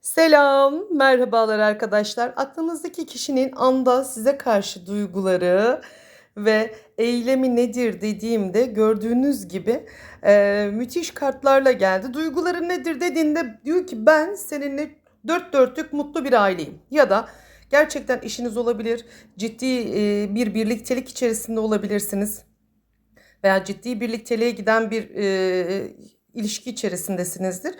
Selam, merhabalar arkadaşlar. Aklınızdaki kişinin anda size karşı duyguları ve eylemi nedir dediğimde gördüğünüz gibi e, müthiş kartlarla geldi. Duyguları nedir dediğinde diyor ki ben seninle dört dörtlük mutlu bir aileyim. Ya da gerçekten işiniz olabilir, ciddi e, bir birliktelik içerisinde olabilirsiniz veya ciddi birlikteliğe giden bir e, ilişki içerisindesinizdir.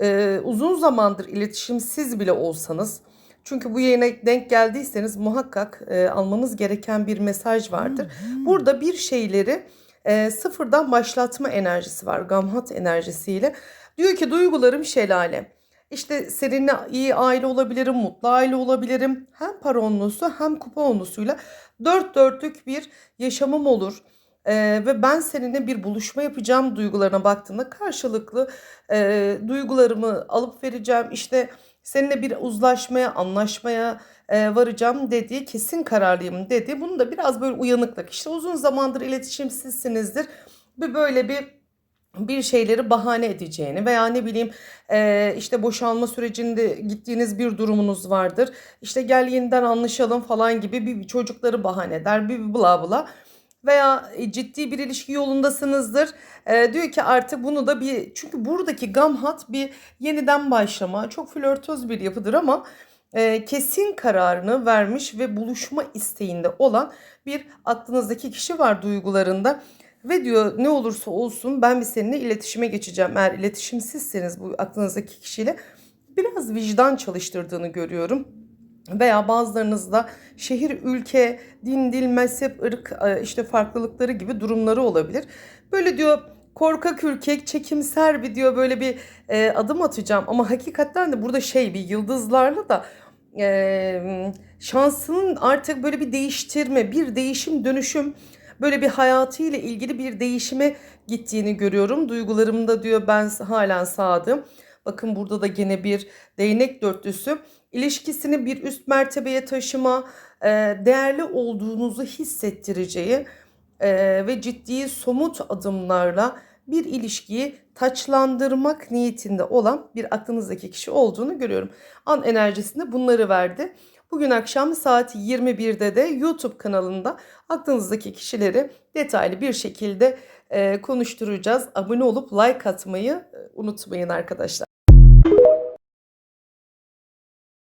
E, uzun zamandır iletişimsiz bile olsanız, çünkü bu yayına denk geldiyseniz muhakkak e, almanız gereken bir mesaj vardır. Burada bir şeyleri e, sıfırdan başlatma enerjisi var, gamhat enerjisiyle. Diyor ki duygularım şelale. İşte seninle iyi aile olabilirim, mutlu aile olabilirim. Hem para onlusu hem kupa onlusuyla dört dörtlük bir yaşamım olur. Ee, ve ben seninle bir buluşma yapacağım duygularına baktığında karşılıklı e, duygularımı alıp vereceğim. İşte seninle bir uzlaşmaya, anlaşmaya e, varacağım dediği, kesin kararlıyım dedi. Bunu da biraz böyle uyanıklık. İşte uzun zamandır iletişimsizsinizdir. Bir böyle bir bir şeyleri bahane edeceğini veya ne bileyim e, işte boşanma sürecinde gittiğiniz bir durumunuz vardır. İşte gel yeniden anlaşalım falan gibi bir çocukları bahane eder bir bir bla bla veya e, ciddi bir ilişki yolundasınızdır. E, diyor ki artık bunu da bir çünkü buradaki gamhat bir yeniden başlama çok flörtöz bir yapıdır ama e, kesin kararını vermiş ve buluşma isteğinde olan bir aklınızdaki kişi var duygularında. Ve diyor ne olursa olsun ben bir seninle iletişime geçeceğim. Eğer iletişimsizseniz bu aklınızdaki kişiyle biraz vicdan çalıştırdığını görüyorum. Veya bazılarınızda şehir, ülke, din, dil, mezhep, ırk e, işte farklılıkları gibi durumları olabilir. Böyle diyor korkak ürkek, çekimser bir diyor böyle bir e, adım atacağım. Ama hakikaten de burada şey bir yıldızlarla da e, şansının artık böyle bir değiştirme, bir değişim, dönüşüm böyle bir hayatıyla ilgili bir değişime gittiğini görüyorum. Duygularımda diyor ben halen sadığım. Bakın burada da gene bir değnek dörtlüsü. İlişkisini bir üst mertebeye taşıma, e, değerli olduğunuzu hissettireceği e, ve ciddi somut adımlarla bir ilişkiyi taçlandırmak niyetinde olan bir aklınızdaki kişi olduğunu görüyorum. An enerjisinde bunları verdi. Bugün akşam saat 21'de de YouTube kanalında aklınızdaki kişileri detaylı bir şekilde e, konuşturacağız. Abone olup like atmayı unutmayın arkadaşlar.